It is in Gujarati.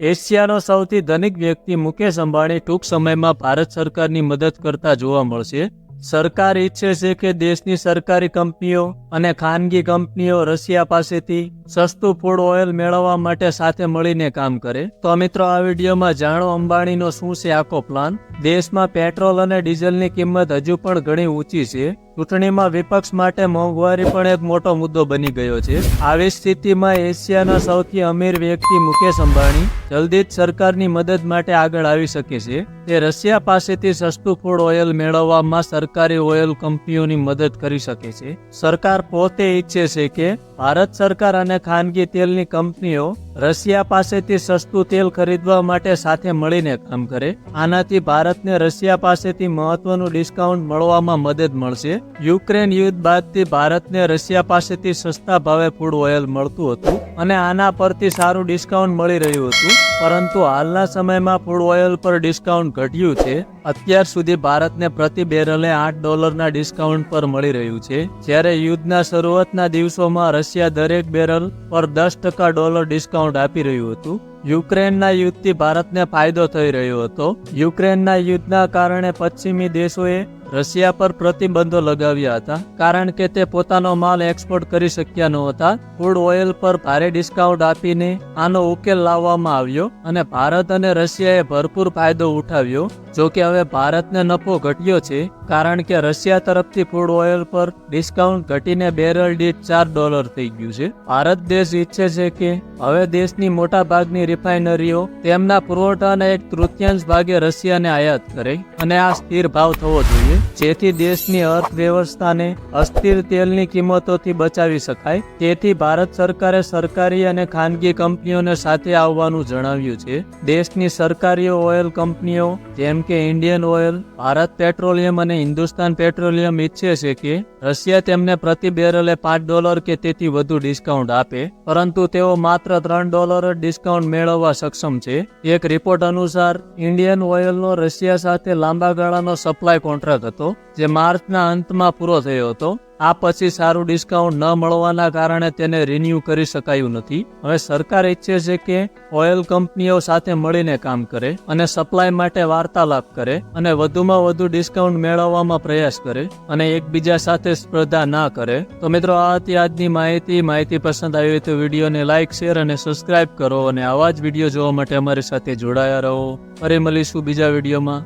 એશિયાનો સૌથી ધનિક વ્યક્તિ મુકેશ અંબાણી ટૂંક સમયમાં ભારત સરકારની મદદ કરતા જોવા મળશે. સરકાર ઈચ્છે છે કે દેશની સરકારી કંપનીઓ અને ખાનગી કંપનીઓ રશિયા પાસેથી સસ્તું ફૂડ ઓઇલ મેળવવા માટે સાથે મળીને કામ કરે. તો મિત્રો, આ વિડીયોમાં જાણો અંબાણીનો શું છે આખો પ્લાન? દેશમાં પેટ્રોલ અને ડીઝલની કિંમત હજુ પણ ઘણી ઊંચી છે. ચૂંટણીમાં વિપક્ષ માટે મોંઘવારી પણ એક મોટો મુદ્દો બની ગયો છે. આવી સ્થિતિમાં એશિયાના સૌથી અમીર વ્યક્તિ મુકેશ અંબાણી જલ્દી જ સરકારની મદદ માટે આગળ આવી શકે છે. તે રશિયા પાસેથી સસ્તું ફૂડ ઓઇલ મેળવવામાં સરકારી ઓઇલ કંપનીઓની મદદ કરી શકે છે. સરકાર પોતે ઈચ્છે છે કે ભારત સરકાર અને ખાનગી તેલની કંપનીઓ રશિયા પાસેથી સસ્તું તેલ ખરીદવા માટે સાથે મળીને કામ કરે. આનાથી ભારતને રશિયા પાસેથી મહત્વનું ડિસ્કાઉન્ટ મળવામાં મદદ મળશે. યુક્રેન યુદ્ધ બાદથી ભારતને રશિયા પાસેથી સસ્તા ભાવે ફૂડ ઓઇલ મળતું હતું અને આના પરથી સારું ડિસ્કાઉન્ટ મળી રહ્યું હતું. પરંતુ હાલના સમયમાં ફૂડ ઓઇલ પર ડિસ્કાઉન્ટ ઘટ્યું છે. અત્યાર સુધી ભારતને પ્રતિ બેરલે આઠ ડોલરના ડિસ્કાઉન્ટ પર મળી રહ્યું છે. જ્યારે યુદ્ધના શરૂઆતના દિવસોમાં રશિયા દરેક બેરલ પર દસ ટકા ડોલર ડિસ્કાઉન્ટ આપી રહ્યું હતું. યુક્રેનના યુદ્ધથી ભારતને ફાયદો થઈ રહ્યો હતો. યુક્રેનના યુદ્ધના કારણે પશ્ચિમી દેશોએ રશિયા પર પ્રતિબંધો લગાવ્યા હતા, કારણ કે તે પોતાનો માલ એક્સપોર્ટ કરી શક્યા નહોતા. ફૂડ ઓઇલ પર ભારે ડિસ્કાઉન્ટ આપીને આનો ઉકેલ લાવવામાં આવ્યો અને ભારત અને રશિયાએ ભરપૂર ફાયદો ઉઠાવ્યો. જો કે હવે ભારતને નફો ઘટ્યો છે, કારણ કે રશિયા તરફથી ફૂડ ઓઇલ પર ડિસ્કાઉન્ટ ઘટીને બેરલ દીઠ ચાર ડોલર થઈ ગયું છે. ભારત દેશ ઈચ્છે છે કે હવે દેશની મોટા ભાગની રિફાઇનરીઓ તેમના પુરવઠાના એક તૃતીયાંશ ભાગે રશિયાને આયાત કરે અને આ સ્થિર ભાવ થવો જોઈએ. જેથી દેશની અર્થવ્યવસ્થાને અસ્થિર તેલની કિંમતોથી બચાવી શકાય. તેથી ભારત સરકારે સરકારી અને ખાનગી કંપનીઓને સાથે આવવાનું જણાવ્યું છે. દેશની સરકારી ઓઇલ કંપનીઓ જેમ કે ઇન્ડિયન ઓઇલ, ભારત પેટ્રોલિયમ અને હિન્દુસ્તાન પેટ્રોલિયમ ઈચ્છે છે કે રશિયા તેમને પ્રતિ બેરલે પાંચ ડોલર કે તેથી વધુ ડિસ્કાઉન્ટ આપે. પરંતુ તેઓ માત્ર ત્રણ ડોલર જ ડિસ્કાઉન્ટ મેળવવા સક્ષમ છે. એક રિપોર્ટ અનુસાર, ઇન્ડિયન ઓઇલનો રશિયા સાથે લાંબા ગાળાનો સપ્લાય કોન્ટ્રાક્ટ હતો, જે માર્ચના અંતમાં પૂરો થયો હતો. આ પછી સારું ડિસ્કાઉન્ટ ન મળવાના કારણે તેને રિન્યૂ કરી શકાયું નથી. હવે સરકાર ઈચ્છે છે કે ઓઇલ કંપનીઓ સાથે મળીને કામ કરે અને સપ્લાય માટે વાર્તાલાપ કરે અને વધુમાં વધુ ડિસ્કાઉન્ટ મેળવવામાં પ્રયાસ કરે અને એકબીજા સાથે સ્પર્ધા ના કરે. તો મિત્રો, આ હતી આજની માહિતી. માહિતી પસંદ આવી હોય તો વિડીયોને લાઇક શેર અને સબસ્ક્રાઇબ કરો અને આવા જ વીડિયો જોવા માટે અમારી સાથે જોડાયા રહો. ફરી મળીશું બીજા વિડીયોમાં.